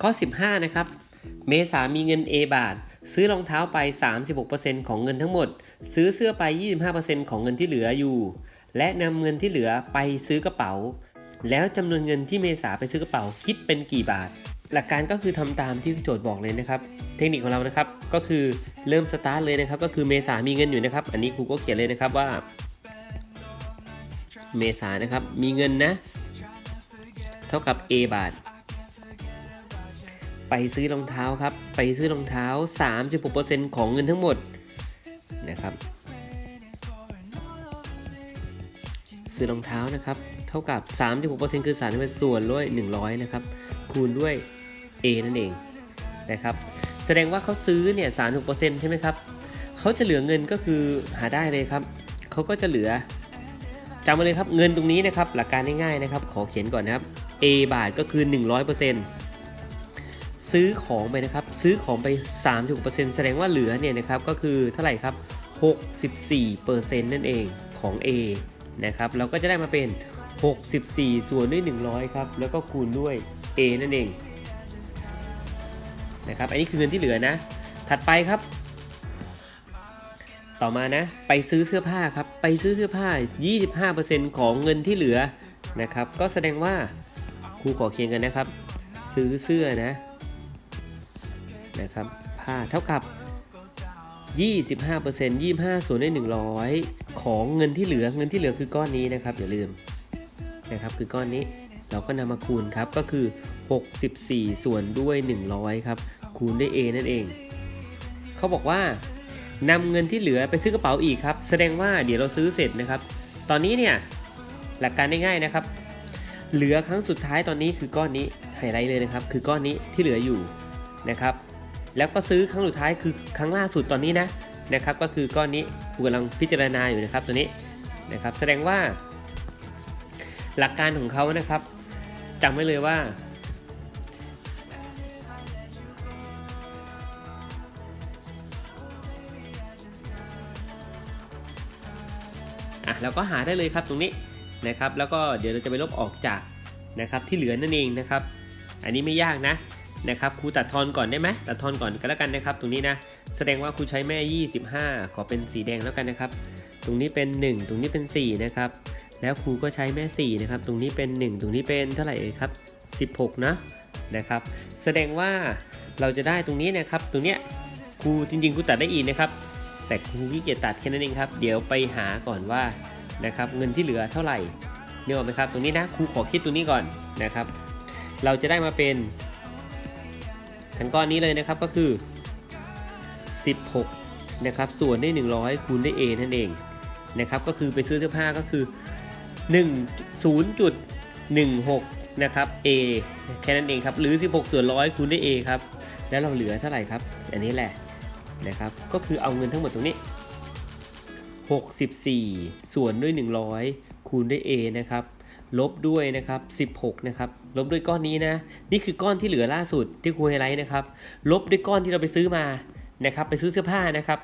ข้อ 15 นะครับ เมษามีเงิน A บาท ซื้อรองเท้าไป 36%ของเงินทั้งหมด ซื้อเสื้อไป 25%ของเงินที่เหลืออยู่ และนำเงินที่เหลือไปซื้อกระเป๋า แล้วจำนวนเงินที่เมษาไปซื้อกระเป๋าคิดเป็นกี่บาท หลักการก็คือทำตามที่โจทย์บอกเลยนะครับ เทคนิคของเรานะครับก็คือเริ่มสตาร์ทเลยนะครับ ก็คือเมษามีเงินอยู่นะครับ อันนี้ครูก็เขียนเลยนะครับว่า เมษานะครับมีเงินนะ เท่ากับ A บาท ไปซื้อรองเท้าครับ ไปซื้อรองเท้า 36%ของเงินทั้งหมดนะครับ ซื้อรองเท้านะครับ เท่ากับ 36%คือ31ส่วนด้วย 100 นะครับ คูณด้วย A นั่นเองนะครับ แสดงว่าเขาซื้อเนี่ย 36%ใช่ไหมครับ เขาจะเหลือเงินก็คือหาได้เลยครับ เขาก็จะเหลือจำมาเลยครับ เงินตรงนี้นะครับ หลักการง่ายๆนะครับ ขอเขียนก่อนนะครับ A บาทก็คือ 100% ซื้อของไปนะครับ ซื้อของไป 36%แสดงว่าเหลือเนี่ยนะครับก็คือเท่าไหร่ครับ 64%นั่นเองของ A นะครับเราก็จะได้มาเป็น 64 ส่วนด้วย 100 ครับ แล้วก็คูณด้วย A นั่นเองนะครับอันนี้คือเงินที่เหลือนะ ถัดไปครับ ต่อมานะ ไปซื้อเสื้อผ้าครับ ไปซื้อเสื้อผ้า 25%ของเงินที่เหลือนะครับ ก็แสดงว่าครูขอเคียงกันนะครับ ซื้อเสื้อนะ นะครับผ้าเท่ากับ 25% 25ส่วนด้วย100 ของเงินที่เหลือเงินที่เหลือคือก้อนนี้นะครับอย่าลืมนะครับคือก้อนนี้เราก็นำมาคูณครับก็คือ 64 ส่วนด้วย 100ครับคูณด้วย A นั่นเอง เขาบอกว่านำเงินที่เหลือไปซื้อกระเป๋าอีกครับแสดงว่าเดี๋ยวเราซื้อเสร็จนะครับ ตอนนี้เนี่ยหลักการง่ายๆนะครับ เหลือครั้งสุดท้ายตอนนี้คือก้อนนี้ไฮไลท์เลยนะครับ คือก้อนนี้ที่เหลืออยู่นะครับ แล้วก็ซื้อครั้งสุดท้ายคือครั้งล่าสุดตอนนี้นะนะครับ ก็คือก้อนนี้ครูกำลังพิจารณาอยู่นะครับตัวนี้นะครับ แสดงว่า หลักการของเขานะครับจำไว้เลยว่า อะเราก็หาได้เลยครับตรงนี้นะครับ แล้วก็เดี๋ยวเราจะไปลบออกจากนะครับที่เหลือนั่นเองนะครับ อันนี้ไม่ยากนะ นะครับครูตัดทอนก่อนได้ไหมตัดทอนก่อนก็แล้วกันนะครับ ตรงนี้นะแสดงว่าครูใช้แม่ 25 ขอเป็นสีแดงแล้วกันนะครับ ตรงนี้เป็น 1 ตรงนี้เป็น 4 นะครับ แล้วครูก็ใช้แม่ 4 นะครับ ตรงนี้เป็น 1 ตรงนี้เป็นเท่าไหร่ครับ 16 นะนะครับ แสดงว่าเราจะได้ตรงนี้นะครับ ตรงเนี้ยครูจริงๆครูตัดได้อีกนะครับ แต่ครูขี้เกียจตัดแค่นั้นเองครับ เดี๋ยวไปหาก่อนว่านะครับเงินที่เหลือเท่าไหร่เนี่ยหรอไหมครับ ตรงนี้นะครูขอคิดตรงนี้ก่อนนะครับ เราจะได้มาเป็น ทั้งก้อนนี้เลยนะครับก็คือ 16 นะครับ ส่วนด้วย100 คูณด้วย A นั่นเองนะครับ ก็คือไปซื้อเสื้อผ้าก็คือ 1 0.16 นะครับ A แค่นั้นเองครับ หรือ 16 ส่วนร้อยคูณด้วย A ครับ แล้วเราเหลือเท่าไหร่ครับ อันนี้แหละนะครับ ก็คือเอาเงินทั้งหมดตรงนี้ 64 ส่วนด้วย 100 คูณด้วย A นะครับ ลบด้วยนะครับ16นะครับลบด้วยก้อนนี้นะ นี่คือก้อนที่เหลือล่าสุดที่ครูไฮไลท์นะครับ ลบด้วยก้อนที่เราไปซื้อมานะครับ ไปซื้อเสื้อผ้านะครับ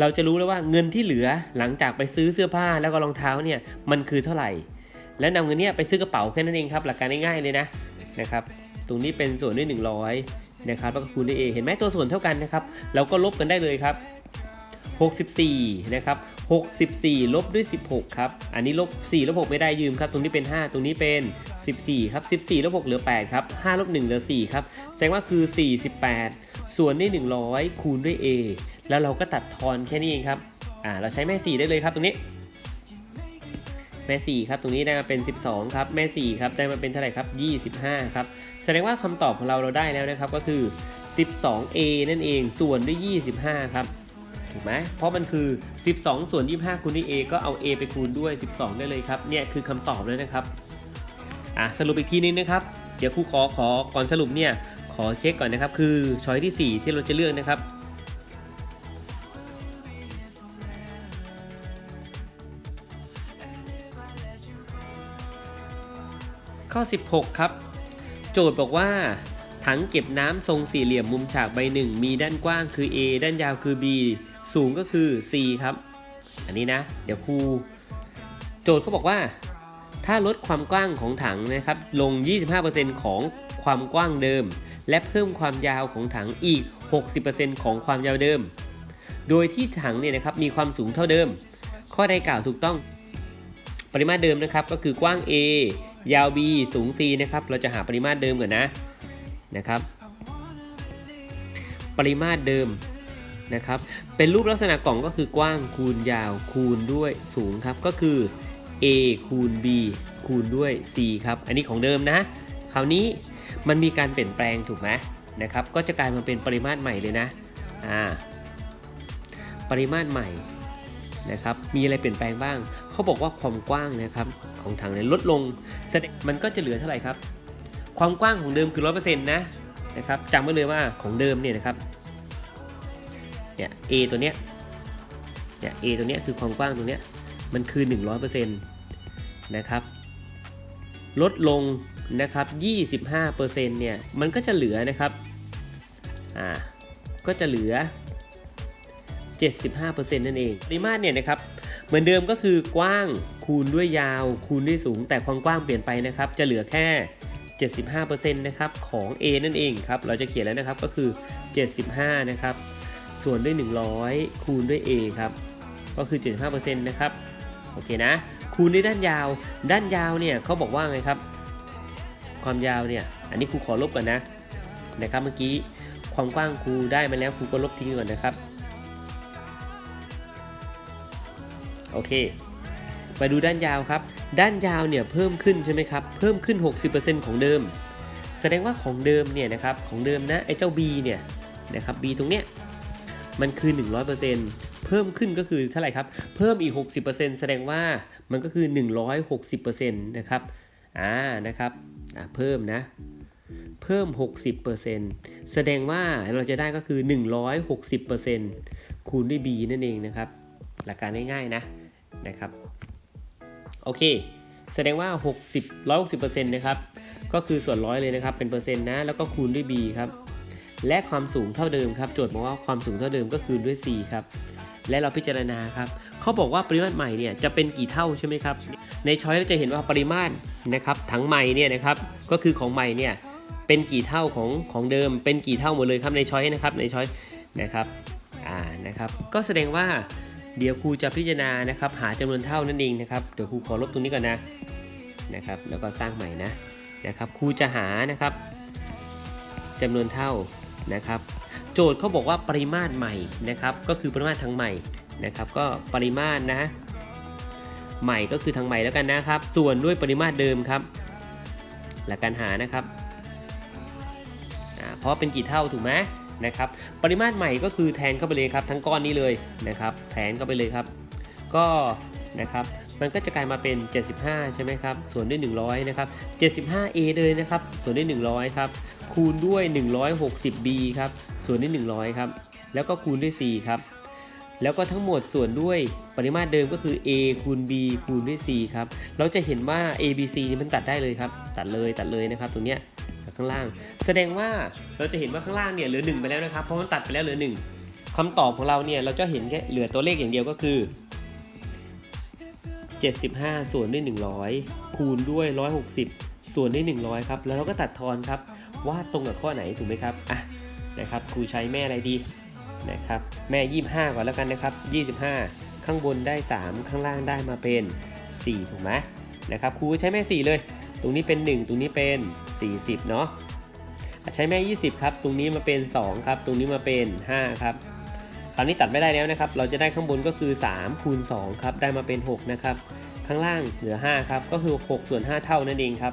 เราจะรู้แล้วว่าเงินที่เหลือหลังจากไปซื้อเสื้อผ้าแล้วก็รองเท้าเนี่ยมันคือเท่าไหร่ แล้วนำเงินเนี้ยไปซื้อกระเป๋าแค่นั้นเองครับ หลักการง่ายๆเลยนะนะครับ ตรงนี้เป็นส่วนด้วย 100นะครับแล้วก็คูณด้วย A เห็นไหมตัวส่วนเท่ากันนะครับ เราก็ลบกันได้เลยครับ 64 นะครับ 64 ลบด้วย 16 ครับ อันนี้ลบ 4 ลบ 6 ไม่ได้ยืมครับ ตรงนี้เป็น 5 ตรงนี้เป็น 14 ครับ 14 ลบ 6 เหลือ 8 ครับ 5 ลบ 1 เหลือ 4 ครับ แสดงว่าคือ 48 ส่วนด้วย 100 คูณด้วย A แล้วเราก็ตัดทอนแค่นี้เองครับ อ่า เราใช้แม่ 4 ได้เลยครับตรงนี้ แม่ 4 ครับ ตรงนี้ได้มาเป็น 12 ครับ แม่ 4 ครับ ได้มาเป็นเท่าไหร่ครับ 25 ครับ แสดงว่าคำตอบของเราเราได้แล้วนะครับ ก็คือ 12A นั่นเอง ส่วนด้วย 25 ครับ ถูกไหมเพราะมันคือ 12 ส่วน 25 คูณด้วย A ก็เอา A ไปคูณด้วย 12 ได้เลยครับ เนี่ยคือคำตอบเลยนะครับ อะสรุปอีกทีนึงนะครับ เดี๋ยวครูขอขอก่อนสรุปเนี่ยขอเช็คก่อนนะครับ คือช้อยที่ 4 ที่เราจะเลือกนะครับข้อ 16 ครับ โจทย์บอกว่า ถังเก็บน้ำทรงสี่เหลี่ยมมุมฉากใบหนึ่งมีด้านกว้างคือ A ด้านยาวคือ B สูงก็คือ C ครับ อันนี้นะ เดี๋ยวครูโจทย์เขาบอกว่า ถ้าลดความกว้างของถังนะครับ ลง 25%ของความกว้างเดิม และเพิ่มความยาวของถังอีก 60%ของความยาวเดิม โดยที่ถังเนี่ยนะครับมีความสูงเท่าเดิม ข้อใดกล่าวถูกต้อง ปริมาตรเดิมนะครับก็คือกว้าง A ยาว B สูง C นะครับ เราจะหาปริมาตรเดิมก่อนนะนะครับ ปริมาตรเดิม นะครับ เป็นรูปลักษณะกล่องก็คือกว้างคูณยาวคูณด้วยสูงครับ ก็คือ A คูณ B คูณด้วย C ครับ อันนี้ของเดิมนะ คราวนี้มันมีการเปลี่ยนแปลงถูกไหมนะครับ ก็จะกลายมาเป็นปริมาตรใหม่เลยนะ อ่า ปริมาตรใหม่นะครับ มีอะไรเปลี่ยนแปลงบ้าง เขาบอกว่าความกว้างนะครับของถังเนี่ยลดลง แสดงมันก็จะเหลือเท่าไหร่ครับ ความกว้างของเดิมคือ 100%นะ นะครับจำไว้เลยว่าของเดิมเนี่ยนะครับ เนี่ย A ตัวเนี้ย เนี่ย A ตัวเนี้ยคือความกว้างตรงเนี้ย มันคือ 100%นะครับ ลดลงนะครับ 25%เนี่ย มันก็จะเหลือนะครับ อ่า ก็จะเหลือ 75%นั่นเอง ปริมาตรเนี่ยนะครับเหมือนเดิมก็คือกว้างคูณด้วยยาวคูณด้วยสูง แต่ความกว้างเปลี่ยนไปนะครับ จะเหลือแค่ 75%นะครับของ A นั่นเองครับ เราจะเขียนแล้วนะครับก็คือ 75 นะครับ ส่วนด้วย 100 คูณด้วย A ครับ ก็คือ 75%นะครับ โอเคนะ คูณด้วยด้านยาว ด้านยาวเนี่ยเขาบอกว่าไงครับ ความยาวเนี่ย อันนี้ครูขอลบก่อนนะ นะครับ เมื่อกี้ความกว้างครูได้มาแล้วครูก็ลบทิ้งก่อนนะครับ โอเค มาดูด้านยาวครับ ด้านยาวเนี่ยเพิ่มขึ้นใช่ไหมครับ เพิ่มขึ้น 60%ของเดิม แสดงว่าของเดิมเนี่ยนะครับ ของเดิมนะไอ้เจ้า B เนี่ยนะครับ B ตรงเนี้ย มันคือ 100%เพิ่มขึ้นก็คือเท่าไหร่ครับ เพิ่มอีก 60%แสดงว่ามันก็คือ 160%นะครับอ่านะครับอ่าเพิ่มนะ เพิ่ม 60%แสดงว่าเราจะได้ก็คือ 160%คูณด้วย b นั่นเองนะครับ หลักการง่ายๆนะนะครับโอเค แสดงว่า 60 160%นะครับก็คือส่วนร้อยเลยนะครับเป็นเปอร์เซ็นต์นะแล้วก็คูณด้วย b ครับ และความสูงเท่าเดิมครับโจทย์บอกว่าความสูงเท่าเดิมก็คือด้วย c ครับและเราพิจารณาครับเขาบอกว่าปริมาตรใหม่เนี่ยจะเป็นกี่เท่าใช่ไหมครับ ในช้อยเราจะเห็นว่าปริมาตรนะครับถังใหม่เนี่ยนะครับก็คือของใหม่เนี่ยเป็นกี่เท่าของของเดิม เป็นกี่เท่าหมดเลยครับในช้อยนะครับในช้อยนะครับอ่านะครับก็แสดงว่าเดี๋ยวครูจะพิจารณานะครับหาจำนวนเท่านั่นเองนะครับเดี๋ยวครูขอลบตรงนี้ก่อนนะนะครับแล้วก็สร้างใหม่นะนะครับครูจะหานะครับจำนวนเท่า นะครับโจทย์เขาบอกว่าปริมาตรใหม่นะครับก็คือปริมาตรทางใหม่นะครับก็ปริมาตรนะใหม่ก็คือทางใหม่แล้วกันนะครับ ส่วนด้วยปริมาตรเดิมครับหลักการหานะครับเพราะเป็นกี่เท่าถูกไหมนะครับปริมาตรใหม่ก็คือแทนเข้าไปเลยครับทั้งก้อนนี้เลยนะครับแทนเข้าไปเลยครับ ก็นะครับ มันก็จะกลายมาเป็น 75 ใช่ไหมครับ ส่วนด้วย 100 นะครับ 75a เลยนะครับ ส่วนด้วย 100 ครับ คูณด้วย 160b ครับ ส่วนด้วย 100 ครับ แล้วก็คูณด้วย4ครับ แล้วก็ทั้งหมดส่วนด้วยปริมาตรเดิมก็คือ a คูณ b คูณด้วย c ครับ เราจะเห็นว่า a b c นี่มันตัดได้เลยครับ ตัดเลยตัดเลยนะครับ ตรงเนี้ยข้างล่าง แสดงว่าเราจะเห็นว่าข้างล่างเนี่ยเหลือ 1 ไปแล้วนะครับ เพราะมันตัดไปแล้วเหลือ 1คำตอบของเราเนี่ยเราจะเห็นแค่เหลือตัวเลขอย่างเดียวก็คือ 75 ส่วนด้วย 100 คูณด้วย 160 ส่วนด้วย 100 ครับ แล้วเราก็ตัดทอนครับว่าตรงกับข้อไหนถูกไหมครับอะนะครับครูใช้แม่อะไรดีนะครับแม่ 25 ก่อนแล้วกันนะครับ 25 ข้างบนได้ 3 ข้างล่างได้มาเป็น 4 ถูกไหมนะครับครูใช้แม่ 4 เลย ตรงนี้เป็น 1 ตรงนี้เป็น 40 เนาะใช้แม่ 20 ครับ ตรงนี้มาเป็น 2 ครับ ตรงนี้มาเป็น 5 ครับ ราวนี้ตัดไม่ได้แล้วนะครับ เราจะได้ข้างบนก็คือ3คูณ2ครับ ได้มาเป็น 6 นะครับ ข้างล่างเหลือ 5 ครับ ก็คือ6ส่วน5เท่านั่นเองครับ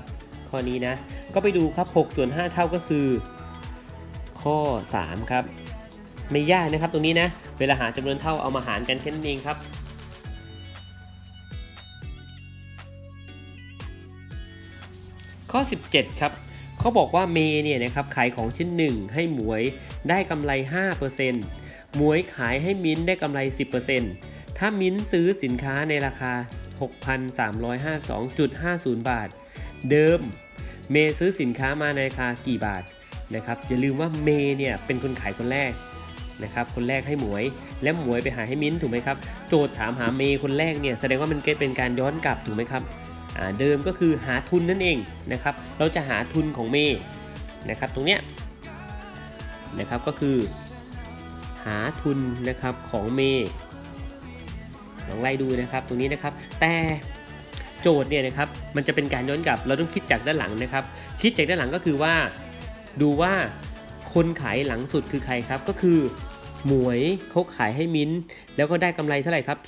ข้อนี้นะ ก็ไปดูครับ6ส่วน5เท่าก็คือ ข้อ 3 ครับ ไม่ยากนะครับตรงนี้นะ เวลาหาจำนวนเท่าเอามาหารกันแค่นั้นเองครับข้อ 17 ครับเขาบอกว่าเมย์เนี่ยนะครับขายของชิ้นหนึ่งให้หมวยได้กำไร 5% หมวยขายให้มิ้นได้กำไร 10%ถ้ามิ้นซื้อสินค้าในราคา 6,352.50 บาท เดิม เมซื้อสินค้ามาในราคากี่บาทนะครับอย่าลืมว่าเมเนี่ยเป็นคนขายคนแรกนะครับคนแรกให้หมวย และหมวยไปหาให้มิ้นถูกไหมครับโจทย์ถามหาเมคนแรกเนี่ยแสดงว่ามันเกเป็นการย้อนกลับถูกไหมครับเดิมก็คือหาทุนนั่นเองนะครับเราจะหาทุนของเมนะครับตรงเนี้ยนะครับก็คือ หาทุนนะครับของเมย์ลองไล่ดูนะครับตรงนี้นะครับ แต่โจทย์เนี่ยนะครับมันจะเป็นการย้อนกลับเราต้องคิดจากด้านหลังนะครับ คิดจากด้านหลังก็คือว่าดูว่าคนขายหลังสุดคือใครครับก็คือหมวยเขาขายให้มิ้น แล้วก็ได้กำไรเท่าไหร่ครับ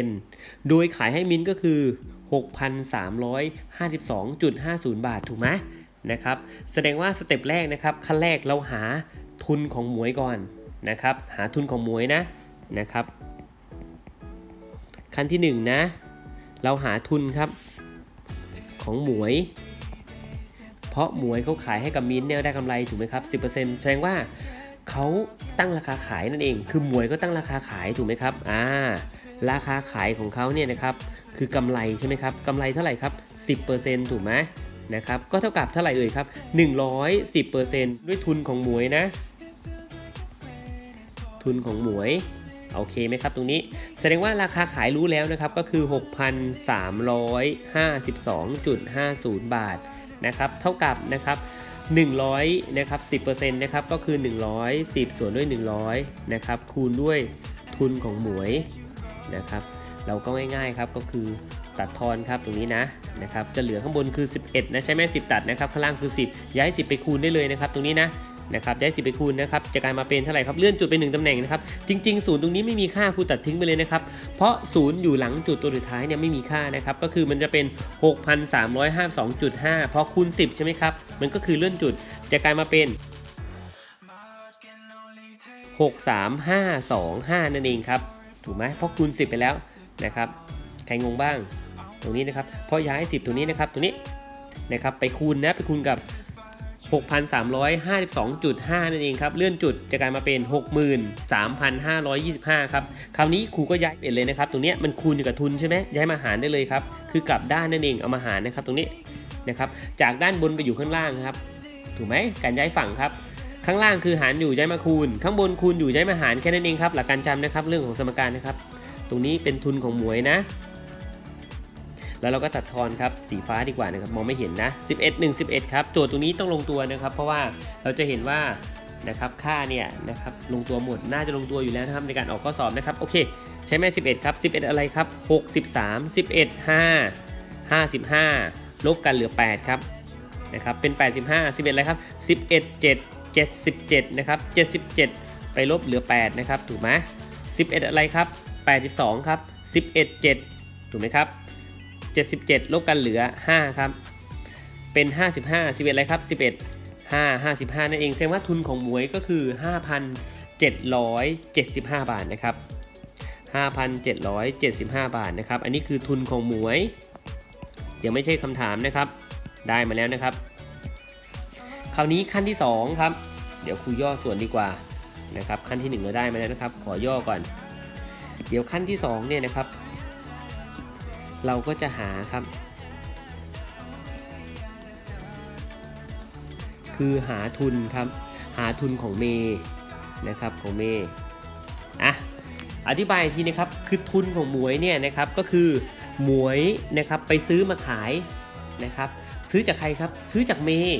10%โดยขายให้มิ้นก็คือ 6,352.50 บาทถูกไหมนะครับ แสดงว่าสเต็ปแรกนะครับขั้นแรกเราหาทุนของหมวยก่อน นะครับ หาทุนของหมวยนะนะครับ ขั้นที่1นงนะเราหาทุนครับ ของหมวย เพราะหมวยเขาขายให้กับมิ้นเนี่ยได้กำไรถูกไหมครับ 10%แสดงว่าเขาตั้งราคาขายนั่นเอง คือหมวยก็ตั้งราคาขายถูกไหมครับอ่าราคาขายของเขาเนี่ยนะครับคือกำไรใช่ไหมครับกำไรเท่าไหร่ครับ 10%ถูกไหมนะครับก็เท่ากับเท่าไหร่เอ่ยครับ 110%ด้วยทุนของหมวยนะ ทุนของหมวยโอเคไหมครับตรงนี้แสดงว่าราคาขายรู้แล้วนะครับก็คือ 6,352.50 บาทนะครับเท่ากับนะครับ100นะครับ10%นะครับก็คือ 110 ส่วนด้วย 100นะครับคูณด้วยทุนของหมวยนะครับเราก็ง่ายๆครับก็คือตัดทอนครับตรงนี้นะนะครับจะเหลือข้างบนคือ 11 นะใช่ไหม10 ตัดนะครับข้างล่างคือ 10 ย้าย 10 ไปคูณได้เลยนะครับตรงนี้นะ นะครับได้10ไปคูณนะครับจะกลายมาเป็นเท่าไหร่ครับเลื่อนจุดไป1ตำแหน่งนะครับจริงๆศูนย์ตรงนี้ไม่มีค่าครูตัดทิ้งไปเลยนะครับเพราะศูนย์อยู่หลังจุดตัวสุดท้ายเนี่ยไม่มีค่านะครับก็คือมันจะเป็น 6,352.5 พอคูณ 10 ใช่ไหมครับมันก็คือเลื่อนจุดจะกลายมาเป็น63525 นั่นเองครับถูกไหมเพราะคูณ 10 ไปแล้วนะครับใครงงบ้าง ตรงนี้นะครับเพราะย้าย 10 ตัวนี้นะครับตัวนี้นะครับไปคูณนะไปคูณกับ 6,352.5 นั่นเองครับ เลื่อนจุดจะกลายมาเป็น 63,525 ครับ คราวนี้ครูก็ย้ายเปลี่ยนเลยนะครับ ตรงนี้มันคูณอยู่กับทุนใช่ไหมย้ายมาหารได้เลยครับ คือกลับด้านนั่นเอง เอามาหารนะครับ ตรงนี้นะครับ จากด้านบนไปอยู่ข้างล่างครับ ถูกไหมการย้ายฝั่งครับ ข้างล่างคือหารอยู่ย้ายมาคูณ ข้างบนคูณอยู่ย้ายมาหารแค่นั้นเองครับ หลักการจำนะครับ เรื่องของสมการนะครับ ตรงนี้เป็นทุนของหมวยนะ แล้วเราก็ตัดทอนครับสีฟ้าดีกว่านะครับมองไม่เห็นนะ 11 1 11 ครับโจทย์ตรงนี้ต้องลงตัวนะครับ เพราะว่าเราจะเห็นว่านะครับค่าเนี่ยนะครับลงตัวหมดน่าจะลงตัวอยู่แล้วนะครับในการออกข้อสอบนะครับโอเค ใช้แม่ 11 ครับ 11 อะไรครับ 63 11 5 55 ลบกันเหลือ 8 ครับนะครับเป็น 85 11 อะไรครับ 11 7 77 นะครับ 77 ไปลบเหลือ 8 นะครับ ถูกไหม11 อะไรครับ 82 ครับ 11 7 ถูกไหมครับ 77 ลบกันเหลือ 5 ครับ เป็น 55 11อะไรครับ 11 5 55 นั่นเองแสดงว่าทุนของหมวยก็คือ 5,775 บาทนะครับ 5,775 บาทนะครับ อันนี้คือทุนของหมวย ยังไม่ใช่คำถามนะครับ ได้มาแล้วนะครับ คราวนี้ขั้นที่ 2 ครับ เดี๋ยวครูย่อส่วนดีกว่านะครับ ขั้นที่1เราได้มาแล้วนะครับ ขอย่อก่อน เดี๋ยวขั้นที่2เนี่ยนะครับ เราก็จะหาครับ คือหาทุนครับ หาทุนของเมย์นะครับของเมย์อะอธิบายอีกทีนะครับคือทุนของหมวยเนี่ยนะครับก็คือหมวยนะครับไปซื้อมาขายนะครับ ซื้อจากใครครับ ซื้อจากเมย์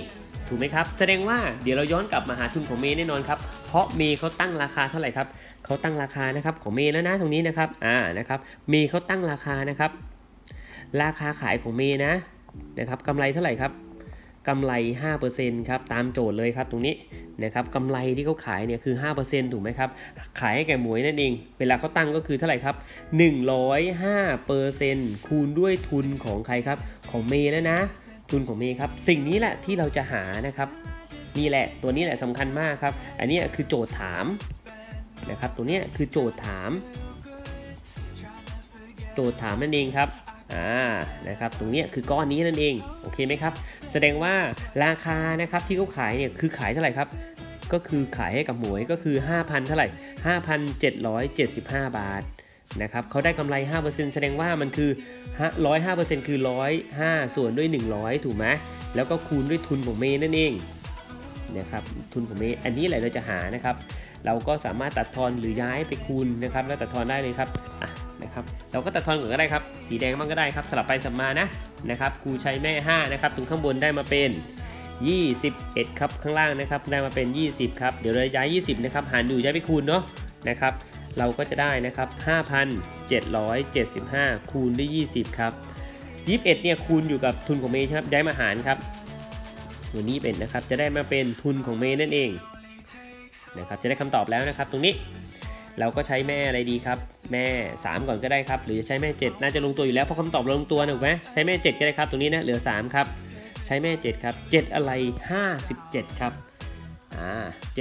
ถูกไหมครับ แสดงว่าเดี๋ยวเราย้อนกลับมาหาทุนของเมย์แน่นอนครับ เพราะเมย์เขาตั้งราคาเท่าไหร่ครับเขาตั้งราคานะครับของเมย์แล้วนะตรงนี้นะครับอ่านะครับเมย์เขาตั้งราคานะครับ ราคาขายของเมนะนะครับกำไรเท่าไหร่ครับกำไร 5%ครับ ตามโจทย์เลยครับตรงนี้นะครับกำไรที่เขาขายเนี่ยคือ 5%ถูกไหมครับ ขายให้แก่หมวยนั่นเอง เวลาเขาตั้งก็คือเท่าไหร่ครับ 105%คูณด้วยทุนของใครครับ ของเมย์แล้วนะ ทุนของเมย์ครับ สิ่งนี้แหละที่เราจะหานะครับ นี่แหละตัวนี้แหละสำคัญมากครับ อันนี้คือโจทย์ถามนะครับ ตัวนี้คือโจทย์ถาม โจทย์ถามนั่นเองครับ อ่านะครับตรงนี้คือก้อนนี้นั่นเองโอเคไหมครับ แสดงว่าราคานะครับที่เขาขายเนี่ยคือขายเท่าไหร่ครับ ก็คือขายให้กับหมวยก็คือ 5,000 เท่าไหร่ 5,775 บาทนะครับเขาได้กำไร 5%แสดงว่ามันคือ 105%คือ 105 ส่วนด้วย 100 ถูกไหมแล้วก็คูณด้วยทุนของเมย์นั่นเองนะครับทุนของเมย์อันนี้แหละเราจะหานะครับ เราก็สามารถตัดทอนหรือย้ายไปคูณนะครับ แล้วตัดทอนได้เลยครับอะ นะครับเราก็ตัดทอนก่อนก็ได้ครับ สีแดงบ้างก็ได้ครับ สลับไปสลับมานะนะครับครูใช้แม่ 5 นะครับตรงข้างบนได้มาเป็น 21 ครับข้างล่างนะครับได้มาเป็น 20 ครับ เดี๋ยวเราย้าย 20 นะครับหารอยู่ย้ายไปคูณเนาะนะครับเราก็จะได้นะครับ 5,775 คูณด้วย 20 ครับ 21 เนี่ยคูณอยู่กับทุนของเมย์ครับย้ายมาหารครับตัวนี้เป็นนะครับจะได้มาเป็นทุนของเมย์นั่นเองนะครับจะได้คำตอบแล้วนะครับ ตรงนี้เราก็ใช้แม่อะไรดีครับ แม่ 3 ก่อนก็ได้ครับ หรือจะใช้แม่ 7 น่าจะลงตัวอยู่แล้ว เพราะคำตอบลงตัวถูกไหมใช้แม่ 7 ก็ได้ครับ ตรงนี้นะ เหลือ 3 ครับ ใช้แม่ 7 ครับ 7 อะไร 57 ครับ อ่า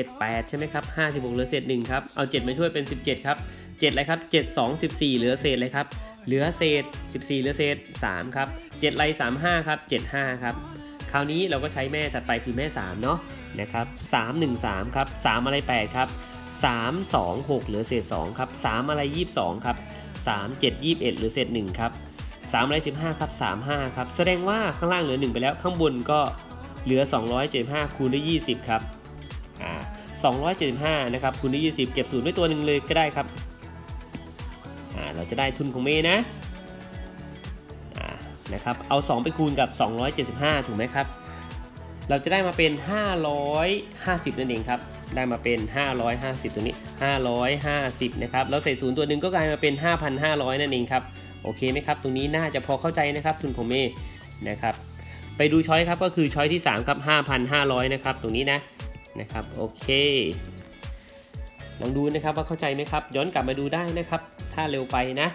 78 ใช่ไหมครับ 56 เหลือเศษ1ครับ เอา 7 มาช่วยเป็น 17 ครับ 7 อะไรครับ 7 2 14 เหลือเศษเลยครับ เหลือเศษ 14 เหลือเศษ 3 ครับ 7ไร35 ครับ 75 ครับ คราวนี้เราก็ใช้แม่ถัดไปคือแม่ 3 เนาะนะครับ3 1 3 ครับ 3 อะไร 8 ครับ 3 2 6 เหลือเศษ 2 ครับ 3 อะไร 22 ครับ 3 7 21 เหลือเศษ 1 ครับ 3 อะไร 15 ครับ 35 ครับ แสดงว่าข้างล่างเหลือ 1 ไปแล้ว ข้างบนก็เหลือ 275 คูณด้วย 20 ครับอ่า275 นะครับ คูณด้วย 20 เก็บศูนย์ด้วยตัวหนึ่งเลยก็ได้ครับอ่าเราจะได้ทุนของเมย์นะอ่านะครับ เอา 2 ไปคูณกับ 275 ถูกไหมครับ เราจะได้มาเป็น 550 นั่นเองครับ ได้มาเป็น 550 ตัวนี้ 550 นะครับ แล้วใส่ศูนย์ตัวหนึ่งก็กลายมาเป็น 5,500 นั่นเองครับ โอเคไหมครับ ตรงนี้น่าจะพอเข้าใจนะครับทุนของเมย์นะครับ ไปดูช้อยครับ ก็คือช้อยที่ 3 ครับ 5,500 นะครับ ตรงนี้นะ นะครับ โอเค ลองดูนะครับว่าเข้าใจไหมครับ ย้อนกลับมาดูได้นะครับ ถ้าเร็วไปนะ